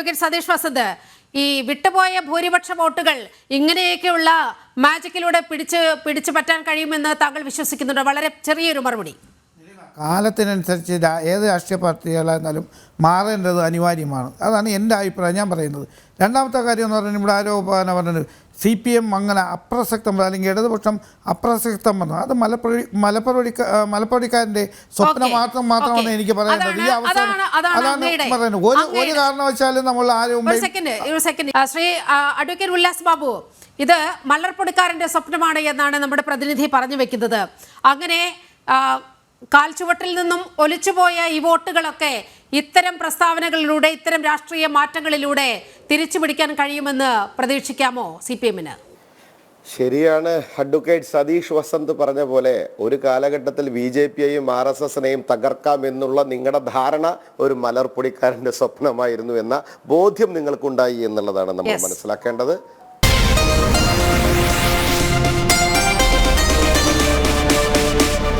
Advocate Satheesh Vasant ഈ വിട്ടുപോയ ഭൂരിപക്ഷ വോട്ടുകൾ ഇങ്ങനെയൊക്കെയുള്ള മാജിക്കിലൂടെ പിടിച്ച് പിടിച്ചു പറ്റാൻ കഴിയുമെന്ന് താങ്കൾ വിശ്വസിക്കുന്നുണ്ട്? വളരെ ചെറിയൊരു മറുപടി. കാലത്തിനനുസരിച്ച് രാ- ഏത് രാഷ്ട്രീയ പാർട്ടികളായിരുന്നാലും മാറേണ്ടത് അനിവാര്യമാണ്. അതാണ് എന്റെ അഭിപ്രായം ഞാൻ പറയുന്നത്. രണ്ടാമത്തെ കാര്യം എന്ന് പറഞ്ഞാൽ ഇവിടെ ആരോപണ പറഞ്ഞത് സി പി എം അങ്ങനെ അപ്രസക്തം അല്ലെങ്കിൽ ഇടതുപക്ഷം അപ്രസക്തം വന്നു. അത് മലപ്പുഴ മലപ്പുറ മലപ്പുറക്കാരന്റെ സ്വപ്നം മാത്രം മാത്രമാണ്. എനിക്ക് പറയുന്നത് ഈ അവസരം അതാണ്- പറയുന്നത് ഒരു ഒരു കാരണവശാലും നമ്മൾ ആരും ശ്രീ അഡ്വക്കേറ്റ് ഉല്ലാസ് ബാബു ഇത് മലർപ്പൊടിക്കാരന്റെ സ്വപ്നമാണ് എന്നാണ് നമ്മുടെ പ്രതിനിധി പറഞ്ഞു വെക്കുന്നത്. അങ്ങനെ കാൽച്ചുവട്ടിൽ നിന്നും ഒലിച്ചുപോയ ഈ വോട്ടുകളൊക്കെ ഇത്തരം പ്രസ്താവനകളിലൂടെ ഇത്തരം രാഷ്ട്രീയ മാറ്റങ്ങളിലൂടെ തിരിച്ചു പിടിക്കാൻ കഴിയുമെന്ന് പ്രതീക്ഷിക്കാമോ സി പി എമ്മിന് ശരിയാണ്. അഡ്വക്കേറ്റ് സതീഷ് വസന്ത് പറഞ്ഞ പോലെ ഒരു കാലഘട്ടത്തിൽ ബി ജെ പിയെയും ആർ എസ് എസിനെയും തകർക്കാം എന്നുള്ള നിങ്ങളുടെ ധാരണ ഒരു മലർപ്പൊടിക്കാരന്റെ സ്വപ്നമായിരുന്നു എന്ന ബോധ്യം നിങ്ങൾക്കുണ്ടായി എന്നുള്ളതാണ് നമ്മൾ മനസ്സിലാക്കേണ്ടത്.